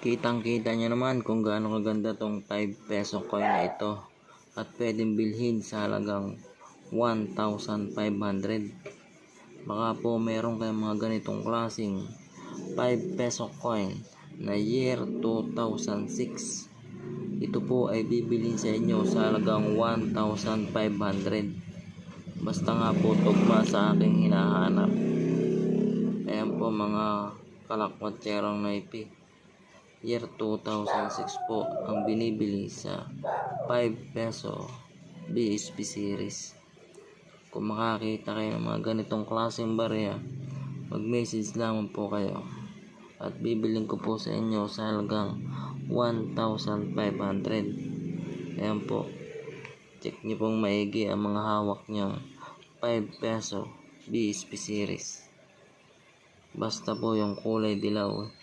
Kitang kita nyo naman kung gaano kaganda tong 5 peso coin na ito. At pwedeng bilhin sa halagang 1,500. Baka po meron kayong mga ganitong klaseng 5 peso coin na year 2006. Ito po ay bibilin sa inyo sa halagang 1,500. Basta nga po tugma sa aking hinahanap. Ayan po mga kalakwatserong naipi. Year 2006 po ang binibili sa 5 peso BSP series. Kung makakita kayo ng mga ganitong klaseng barya, mag-message lamang po kayo. At bibiling ko po sa inyo sa halagang 1,500. Ayan po. Check nyo pong maigi ang mga hawak nyo. 5 peso BSP series. Basta po yung kulay dilaw.